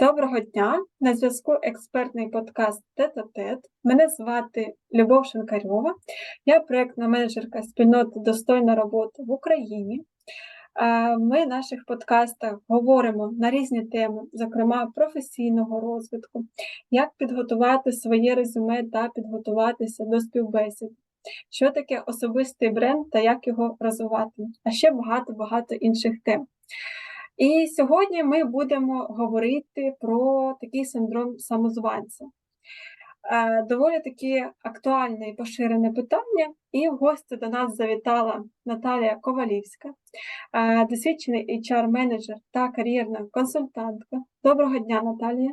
Доброго дня! На зв'язку експертний подкаст Тет-а-Тет. Мене звати Любов Шинкарьова. Я проєктна менеджерка спільноти Достойна робота в Україні. Е, Ми в наших подкастах говоримо на різні теми, зокрема професійного розвитку, як підготувати своє резюме та підготуватися до співбесід, що таке особистий бренд та як його розвивати, а ще багато-багато інших тем. І сьогодні ми будемо говорити про такий синдром самозванця. Е, Доволі таки актуальне і поширене питання, і в гості до нас завітала Наталія Ковалівська, е, досвідчений HR-менеджер та кар'єрна консультантка. Доброго дня, Наталія.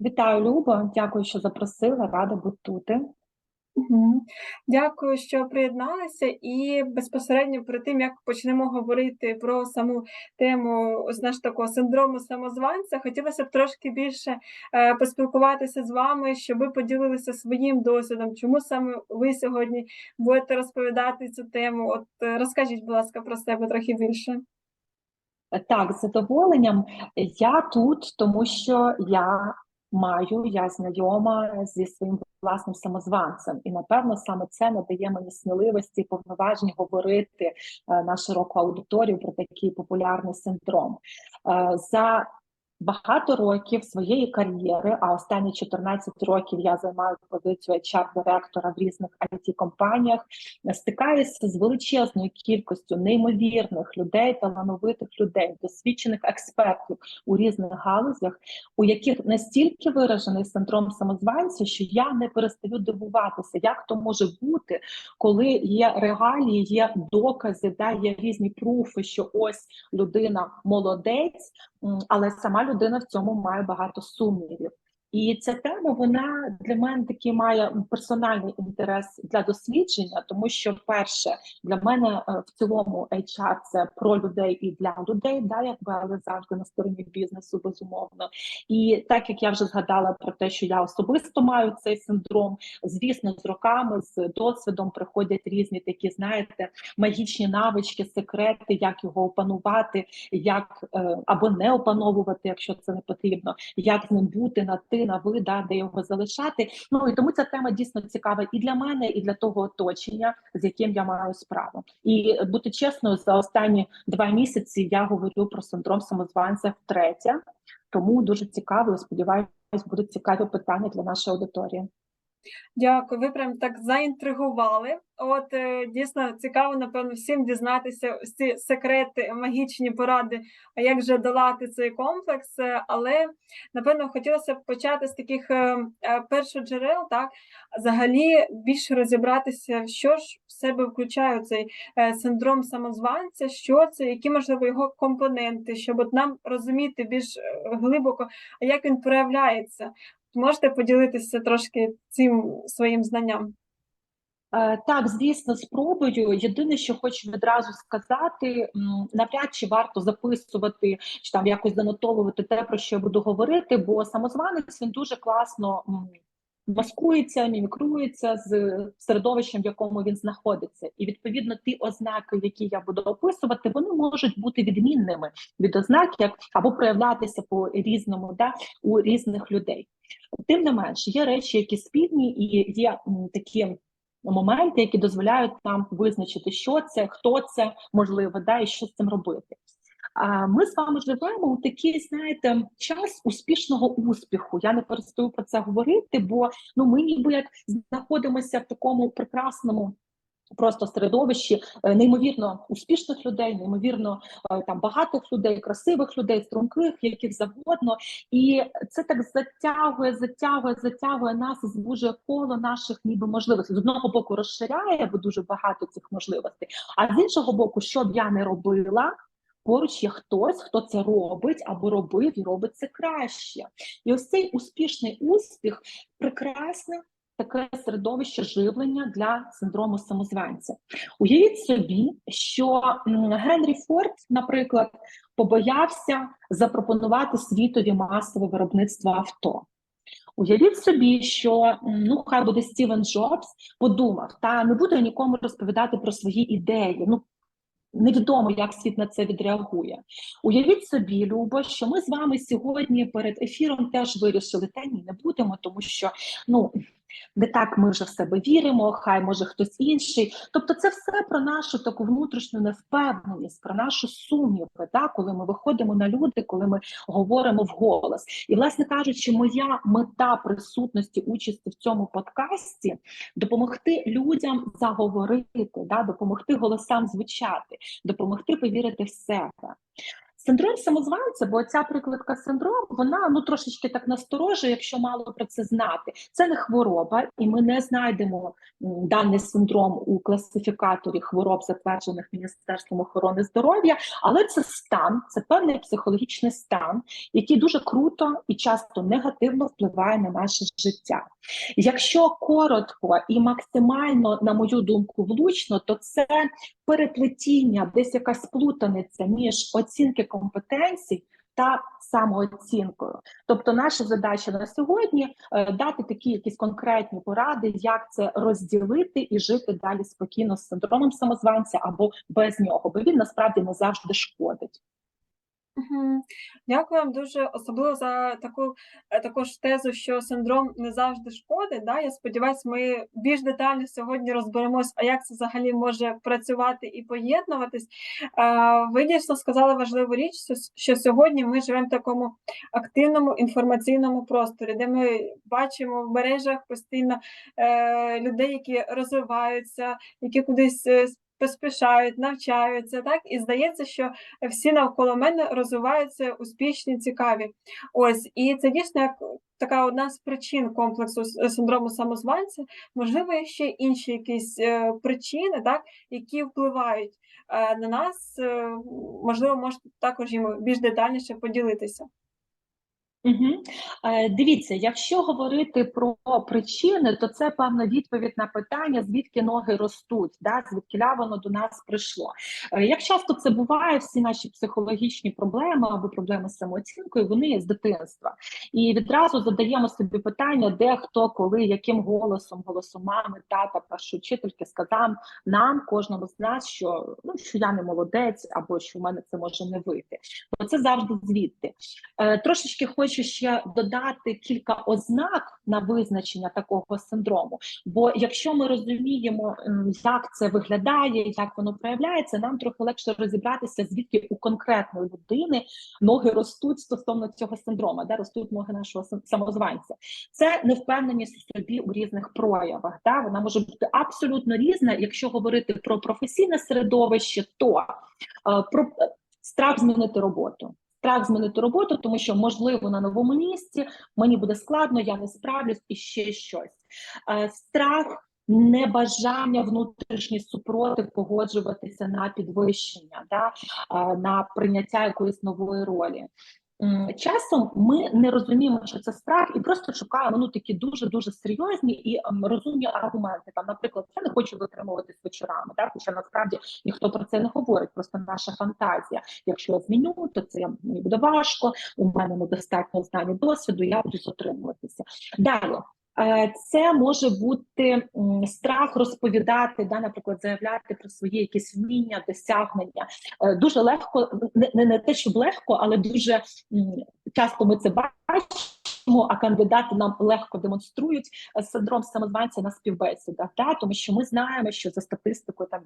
Вітаю, Люба. Дякую, що запросила. Рада бути тут. Дякую, що приєдналися. І безпосередньо перед тим, як почнемо говорити про саму тему ось такого синдрому самозванця, хотілося б трошки більше е, поспілкуватися з вами, щоб ви поділилися своїм досвідом. Чому саме ви сьогодні будете розповідати цю тему? От е, розкажіть, будь ласка, про себе трохи більше. Так, з задоволенням. Я тут, тому що я маю, я знайома зі своїм власним самозванцем, і напевно саме це надає мені сміливості повноважень говорити е, на широку аудиторію про такий популярний синдром. Е, За багато років своєї кар'єри, а останні 14 років я займаю позицію HR-директора в різних it компаніях стикаюся з величезною кількістю неймовірних людей, талановитих людей, досвідчених експертів у різних галузях, у яких настільки виражений синдром самозванця, що я не перестаю дивуватися, як то може бути, коли є реалії, є докази, да, є різні пруфи, що ось людина молодець, але сама людина в цьому має багато сумнівів. І ця тема вона для мене такий має персональний інтерес для дослідження, тому що перше для мене е, в цілому HR – це про людей і для людей, да, якби але завжди на стороні бізнесу, безумовно. І так як я вже згадала про те, що я особисто маю цей синдром, звісно, з роками, з досвідом приходять різні такі, знаєте, магічні навички, секрети, як його опанувати, як е, або не опановувати, якщо це не потрібно, як з ним бути на ти, на вида, де його залишати. Ну і тому ця тема дійсно цікава і для мене, і для того оточення, з яким я маю справу. І бути чесною, за останні два місяці я говорю про синдром самозванця втретє, тому дуже цікаво. Сподіваюся, будуть цікаві питання для нашої аудиторії. Дякую, ви прям так заінтригували. От е, дійсно цікаво, напевно, всім дізнатися ці секрети, магічні поради, а як же долати цей комплекс. Е, Але напевно хотілося б почати з таких е, першоджерел, так взагалі більше розібратися, що ж в себе включає цей синдром самозванця, що це, які можливо його компоненти, щоб от нам розуміти більш глибоко, як він проявляється. Можете поділитися трошки цим своїм знанням? Е, Так, звісно, спробую. Єдине, що хочу відразу сказати, навряд чи варто записувати чи там якось занотовувати те, про що я буду говорити, бо самозванець він дуже класно маскується, мімікрується з середовищем, в якому він знаходиться. І відповідно ті ознаки, які я буду описувати, вони можуть бути відмінними від ознак, як або проявлятися по різному да, у різних людей. Тим не менш, є речі, які спільні, і є такі моменти, які дозволяють нам визначити, що це, хто це можливо, да, і що з цим робити. А ми з вами живемо у такий, знаєте, час успішного успіху. Я не перестаю про це говорити, бо ну ми ніби як знаходимося в такому прекрасному. Просто середовищі е, неймовірно успішних людей, неймовірно е, там багатих людей, красивих людей, струнких, яких завгодно, і це так затягує, затягує, затягує нас, звужує коло наших ніби можливостей. З одного боку розширяє, бо дуже багато цих можливостей. А з іншого боку, що б я не робила, поруч є хтось, хто це робить або робив і робить це краще. І ось цей успішний успіх прекрасне. Таке середовище живлення для синдрому самозванця. Уявіть собі, що Генрі Форд, наприклад, побоявся запропонувати світові масове виробництво авто. Уявіть собі, що ну хай буде Стівен Джобс подумав, та не буду нікому розповідати про свої ідеї. Ну невідомо, як світ на це відреагує. Уявіть собі, Любо, що ми з вами сьогодні перед ефіром теж вирішили, та ні, не будемо, тому що ну. Не так ми вже в себе віримо, хай може хтось інший. Тобто, це все про нашу таку внутрішню невпевненість, про нашу сумніви, да, коли ми виходимо на люди, коли ми говоримо вголос. І, власне кажучи, моя мета присутності участі в цьому подкасті допомогти людям заговорити, да, допомогти голосам звучати, допомогти повірити в себе. Синдром самозванця, бо ця прикладка синдром, вона ну трошечки так насторожує, якщо мало про це знати. Це не хвороба, і ми не знайдемо даний синдром у класифікаторі хвороб, затверджених Міністерством охорони здоров'я, але це стан, це певний психологічний стан, який дуже круто і часто негативно впливає на наше життя. Якщо коротко і максимально, на мою думку, влучно, то це переплетіння, десь якась плутаниця між оцінки компетенцій та самооцінкою. Тобто, наша задача на сьогодні е, дати такі якісь конкретні поради, як це розділити і жити далі спокійно з синдромом самозванця або без нього, бо він насправді не завжди шкодить. Дякую вам дуже, особливо за таку е, також тезу, що синдром не завжди шкодить. Да? Я сподіваюся, ми більш детально сьогодні розберемось, а як це взагалі може працювати і поєднуватись. Е, Ви дійсно сказали важливу річ, що сьогодні ми живемо в такому активному інформаційному просторі, де ми бачимо в мережах постійно е, людей, які розвиваються, які кудись поспішають, навчаються, так і здається, що всі навколо мене розвиваються успішні, цікаві. Ось, і це дійсно як така одна з причин комплексу синдрому самозванця. Можливо, ще інші якісь е, причини, так, які впливають е, на нас. Е, можливо, можете також їм більш детальніше поділитися. Угу. Дивіться, якщо говорити про причини, то це певна відповідь на питання, звідки ноги ростуть, да, звідки воно до нас прийшло. Е, як часто це буває, всі наші психологічні проблеми або проблеми з самооцінкою, вони є з дитинства. І відразу задаємо собі питання, де хто, коли, яким голосом, голосом мами, тата, першої вчительки сказав нам, кожному з нас, що ну що я не молодець, або що в мене це може не вийти. Бо це завжди звідти. Е, Трошечки хочу ще додати кілька ознак на визначення такого синдрому. Бо якщо ми розуміємо, як це виглядає, як воно проявляється, нам трохи легше розібратися, звідки у конкретної людини ноги ростуть стосовно цього синдрому, де ростуть ноги нашого самозванця. Це невпевненість у собі у різних проявах. Да? Вона може бути абсолютно різна. Якщо говорити про професійне середовище, то е, про страх змінити роботу. Страх змінити роботу, тому що можливо на новому місці мені буде складно, я не справлюсь і ще щось. Е, страх, небажання, внутрішній супротив погоджуватися на підвищення, да, е, на прийняття якоїсь нової ролі. Часом ми не розуміємо, що це страх, і просто шукаємо ну такі дуже дуже серйозні і ем, розумні аргументи. Там, наприклад, я не хочу витримуватись вечорами, так хоча насправді ніхто про це не говорить, просто наша фантазія. Якщо я зміню, то це мені буде важко. У мене недостатньо знань і досвіду, я буду затримуватися. Далі. Е, Це може бути страх розповідати, да, наприклад, заявляти про свої якісь вміння, досягнення. Е, Дуже легко, не, не, те, щоб легко, але дуже часто ми це бачимо, а кандидати нам легко демонструють е, синдром самозванця на співбесідах, да, тому що ми знаємо, що за статистикою там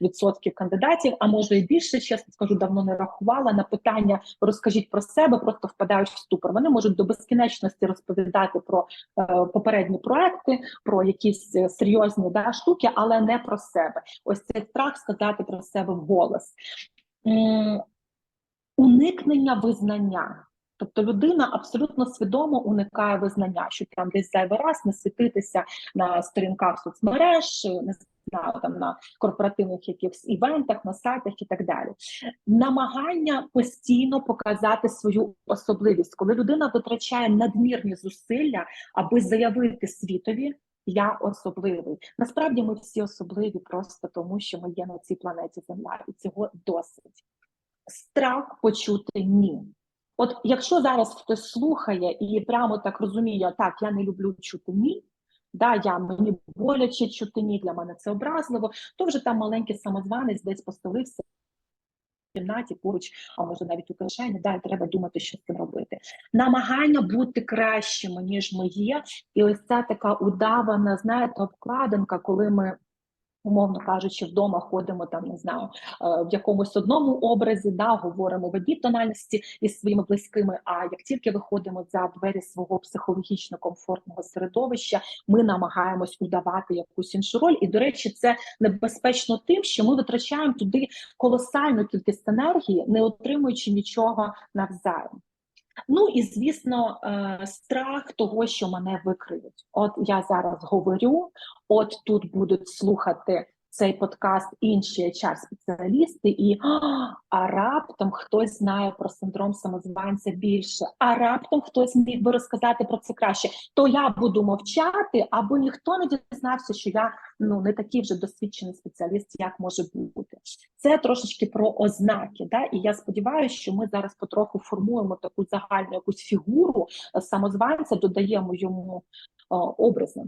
80% кандидатів, а може і більше, чесно скажу, давно не рахувала на питання розкажіть про себе, просто впадають в ступор. Вони можуть до безкінечності розповідати про е, попередні проекти, про якісь е, серйозні да, штуки, але не про себе. Ось цей страх сказати про себе вголос. М, Уникнення визнання. Тобто людина абсолютно свідомо уникає визнання, що там десь зайвий раз не світитися на сторінках соцмереж, не знаю, там на корпоративних якихось івентах, на сайтах і так далі. Намагання постійно показати свою особливість, коли людина витрачає надмірні зусилля, аби заявити світові. Я особливий. Насправді ми всі особливі просто тому, що ми є на цій планеті Земля, і цього досить. Страх почути ні. От якщо зараз хтось слухає і прямо так розуміє, так, я не люблю чути ні, Да, я мені боляче чути ні, для мене це образливо, то вже там маленький самозванець десь постолився в кімнаті поруч, а може навіть у кишені, да, треба думати, що з цим робити. Намагання бути кращими, ніж ми є, і ось ця така удавана, знаєте, обкладинка, коли ми. Умовно кажучи, вдома ходимо там, не знаю, е, в якомусь одному образі, да, говоримо в одній тональності із своїми близькими. А як тільки виходимо за двері свого психологічно комфортного середовища, ми намагаємось удавати якусь іншу роль. І, до речі, це небезпечно тим, що ми витрачаємо туди колосальну кількість енергії, не отримуючи нічого навзаєм. Ну і звісно, е, страх того, що мене викриють. От я зараз говорю, от тут будуть слухати цей подкаст інші hr спеціалісти, і «А, раптом хтось знає про синдром самозванця більше, а раптом хтось міг би розказати про це краще. То я буду мовчати, аби ніхто не дізнався, що я ну не такий вже досвідчений спеціаліст, як може бути. Це трошечки про ознаки. Да? І я сподіваюся, що ми зараз потроху формуємо таку загальну якусь фігуру е, самозванця, додаємо йому е, образи.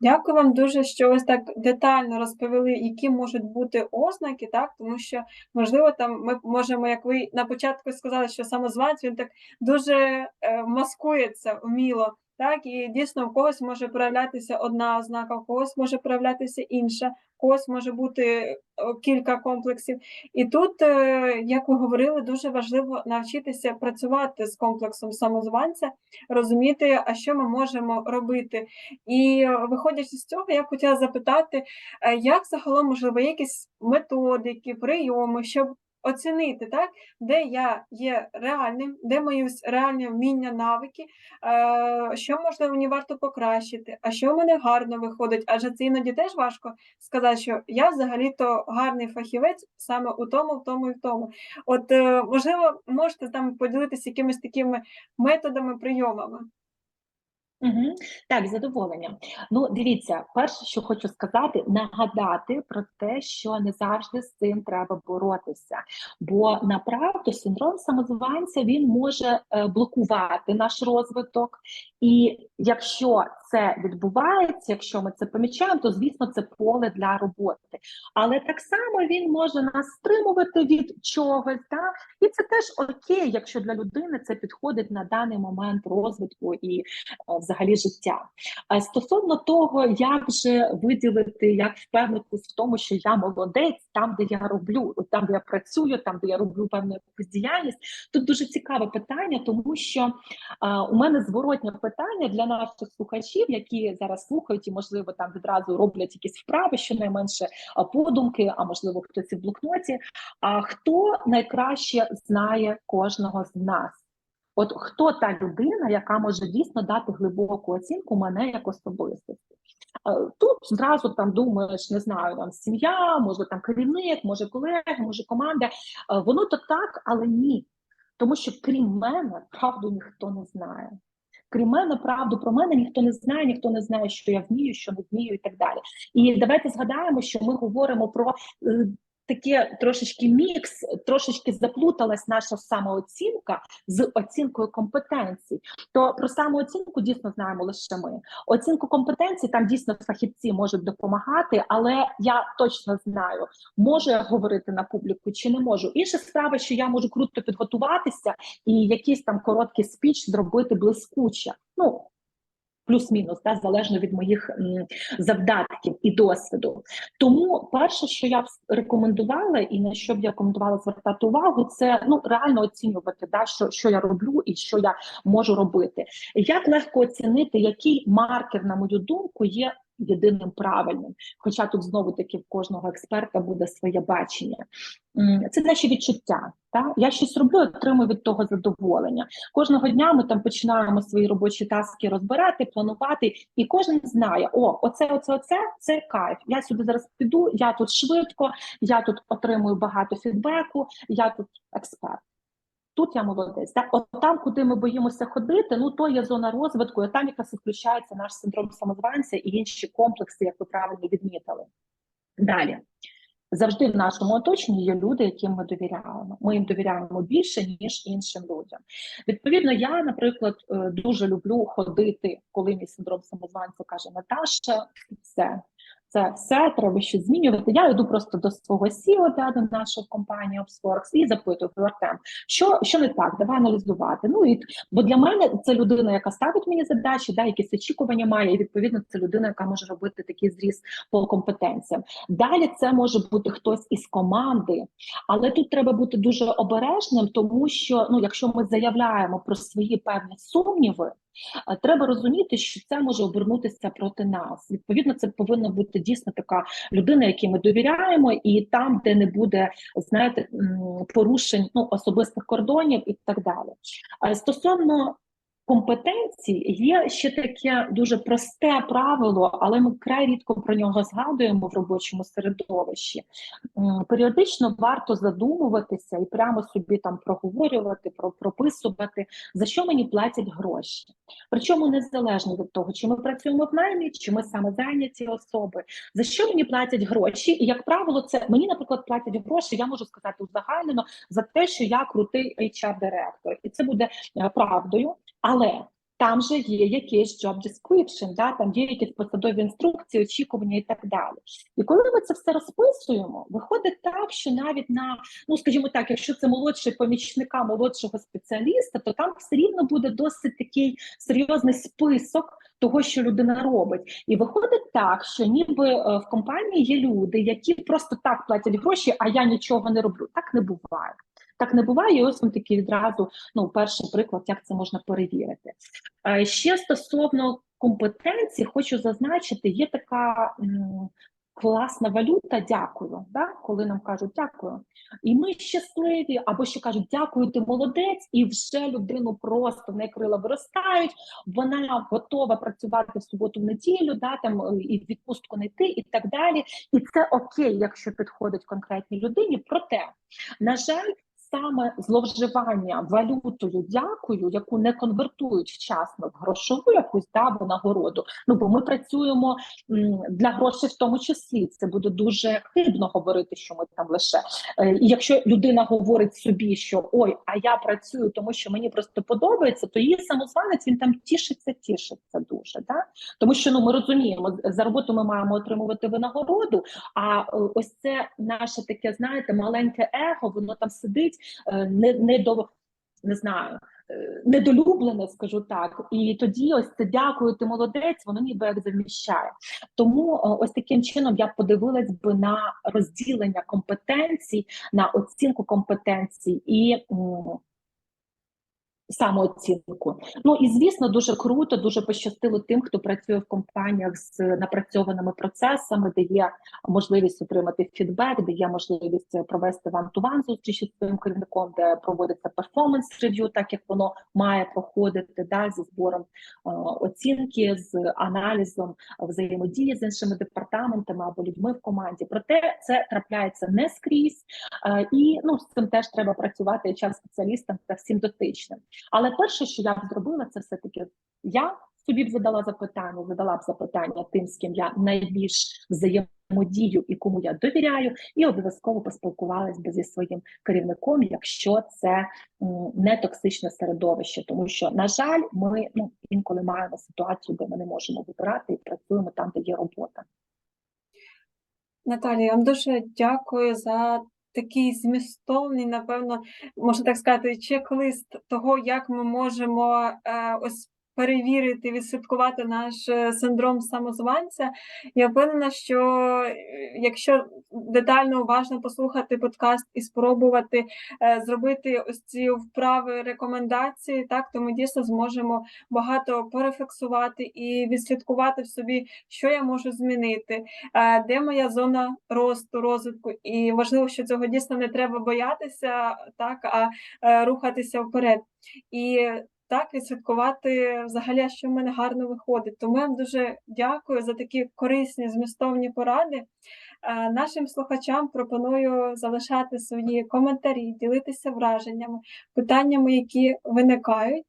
Дякую вам дуже, що ось так детально розповіли, які можуть бути ознаки, так тому що можливо там ми можемо, як ви на початку сказали, що самозванець він так дуже е, маскується вміло. Так, і дійсно в когось може проявлятися одна ознака, в когось може проявлятися інша, в когось може бути кілька комплексів. І тут, е, як ви говорили, дуже важливо навчитися працювати з комплексом самозванця, розуміти, а що ми можемо робити. І е, виходячи з цього, я хотіла запитати, е, як загалом можливо якісь методики, прийоми, щоб оцінити, так, де я є реальним, де мої реальні вміння, навики, е, що можливо мені варто покращити, а що в мене гарно виходить, адже це іноді теж важко сказати, що я взагалі-то гарний фахівець саме у тому, в тому і в тому. От, е, можливо, можете там поділитися якимись такими методами, прийомами. Угу. Так, з задоволенням. Ну, дивіться, перше, що хочу сказати, нагадати про те, що не завжди з цим треба боротися. Бо направду синдром самозванця він може е, блокувати наш розвиток, і якщо це відбувається, якщо ми це помічаємо, то звісно це поле для роботи. Але так само він може нас стримувати від чогось, да? і це теж окей, якщо для людини це підходить на даний момент розвитку і е, взагалі життя. Стосовно того, як же виділити, як впевнитись в тому, що я молодець там, де я роблю, там, де я працюю, там де я роблю певну якусь діяльність, тут дуже цікаве питання, тому що а, у мене зворотнє питання для наших слухачів, які зараз слухають і, можливо, там відразу роблять якісь вправи, щонайменше а, подумки, а можливо, хтось і в блокноті. А хто найкраще знає кожного з нас? От хто та людина, яка може дійсно дати глибоку оцінку мене як особистості? Е, Тут зразу там думаєш, не знаю, там сім'я, може там керівник, може колеги, може команда. Е, Воно то так, але ні. Тому що крім мене, правду ніхто не знає. Крім мене, правду про мене ніхто не знає, ніхто не знає, що я вмію, що не вмію, і так далі. І давайте згадаємо, що ми говоримо про е, таке трошечки мікс, трошечки заплуталась наша самооцінка з оцінкою компетенцій. То про самооцінку дійсно знаємо лише ми. Оцінку компетенцій там дійсно фахівці можуть допомагати, але я точно знаю, можу я говорити на публіку чи не можу. Інша справа, що я можу круто підготуватися і якийсь там короткий спіч зробити блискуче. Ну плюс-мінус, да, залежно від моїх завдатків і досвіду. Тому перше, що я б рекомендувала, і на що б я рекомендувала звертати увагу, це ну реально оцінювати, да, що, що я роблю і що я можу робити. Як легко оцінити, який маркер, на мою думку, є єдиним правильним. Хоча тут знову таки в кожного експерта буде своє бачення. Це наші відчуття. Та? Я щось роблю, отримую від того задоволення. Кожного дня ми там починаємо свої робочі таски розбирати, планувати, і кожен знає: о, оце, оце, оце це кайф. Я сюди зараз піду, я тут швидко, я тут отримую багато фідбеку, я тут експерт. Тут я молодець. Так, от там, куди ми боїмося ходити, ну то є зона розвитку, і там якраз включається наш синдром самозванця і інші комплекси, як ви правильно відмітили. Далі. Завжди в нашому оточенні є люди, яким ми довіряємо. Ми їм довіряємо більше, ніж іншим людям. Відповідно, я, наприклад, е, дуже люблю ходити, коли мій синдром самозванця каже Наташа, все. Це все треба щось змінювати. Я йду просто до свого сіо, да, до нашої компанії Opsworks, і запитую Артем, що, що не так, давай аналізувати. Ну і бо для мене це людина, яка ставить мені задачі, да, якісь очікування має, і відповідно це людина, яка може робити такий зріз по компетенціям. Далі це може бути хтось із команди, але тут треба бути дуже обережним, тому що ну, якщо ми заявляємо про свої певні сумніви. Е, Треба розуміти, що це може обернутися проти нас. Відповідно, це повинна бути дійсно така людина, якій ми довіряємо, і там, де не буде знаєте, порушень ну, особистих кордонів і так далі. Е, Стосовно компетенцій, є ще таке дуже просте правило, але ми край рідко про нього згадуємо в робочому середовищі. Періодично варто задумуватися і прямо собі там проговорювати, прописувати, за що мені платять гроші. Причому незалежно від того, чи ми працюємо в наймі, чи ми самозайняті особи, за що мені платять гроші, і як правило, це мені, наприклад, платять гроші. Я можу сказати узагальнено за те, що я крутий HR-директор, і це буде е, правдою. Але там же є якийсь job description, да, там є якісь посадові інструкції, очікування і так далі. І коли ми це все розписуємо, виходить так, що навіть на, ну скажімо так, якщо це молодший помічника, молодшого спеціаліста, то там все рівно буде досить такий серйозний список того, що людина робить. І виходить так, що ніби е, в компанії є люди, які просто так платять гроші, а я нічого не роблю. Так не буває. Так не буває, ось вам такий відразу ну, перший приклад, як це можна перевірити. Е, Ще стосовно компетенції, хочу зазначити, є така класна валюта дякую, да? коли нам кажуть дякую. І ми щасливі, або ще кажуть, дякую, ти молодець, і вже людину просто в неї крила виростають, вона готова працювати в суботу в неділю, да, там і відпустку не йти, і так далі. І це окей, якщо підходить конкретній людині. Проте, на жаль, саме зловживання валютою дякую, яку не конвертують вчасно в грошову якусь да, або нагороду. Ну бо ми працюємо для грошей, в тому числі. Це буде дуже хибно говорити, що ми там лише. Е, І якщо людина говорить собі, що ой, а я працюю, тому що мені просто подобається, то її самозванець він там тішиться, тішиться дуже. Да? Тому що ну ми розуміємо, за роботу ми маємо отримувати винагороду. А е, ось це наше таке, знаєте, маленьке его, воно там сидить е, не, не до не знаю. е, Недолюблене, скажу так, і тоді ось це дякую, ти молодець, воно ніби як заміщає. Тому е, ось таким чином я подивилась би на розділення компетенцій, на оцінку компетенцій і м, самооцінку. Ну і звісно, дуже круто, дуже пощастило тим, хто працює в компаніях з напрацьованими процесами, де є можливість отримати фідбек, де є можливість провести ван-ту-ван зустрічі з своїм керівником, де проводиться перформанс рев'ю, так як воно має проходити, да, зі збором е, оцінки, з аналізом взаємодії з іншими департаментами або людьми в команді. Проте це трапляється не скрізь, е, і ну з цим теж треба працювати hr спеціалістам та всім дотичним. Але перше, що я б зробила, це все таки я собі б задала запитання, задала б запитання тим, з ким я найбільш взаємодію і кому я довіряю, і обов'язково поспілкувалась би зі своїм керівником, якщо це не токсичне середовище, тому що на жаль, ми ну інколи маємо ситуацію, де ми не можемо вибирати і працюємо там, де є робота. Наталія, я вам дуже дякую за такий змістовний, напевно, можна так сказати, чек-лист того, як ми можемо е, ось перевірити, відслідкувати наш е, синдром самозванця. Я впевнена, що е, якщо детально уважно послухати подкаст і спробувати е, зробити ось ці вправи рекомендації, так то ми дійсно зможемо багато порефлексувати і відслідкувати в собі, що я можу змінити, де моя зона росту, розвитку. І важливо, що цього дійсно не треба боятися, так, а рухатися вперед. І так, відслідкувати взагалі, що в мене гарно виходить. Тому я вам дуже дякую за такі корисні змістовні поради. Е, Нашим слухачам пропоную залишати свої коментарі, ділитися враженнями, питаннями, які виникають.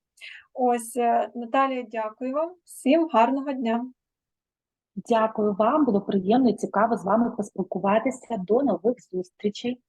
Ось, е, Наталія, дякую вам. Всім гарного дня. Дякую вам, було приємно і цікаво з вами поспілкуватися. До нових зустрічей.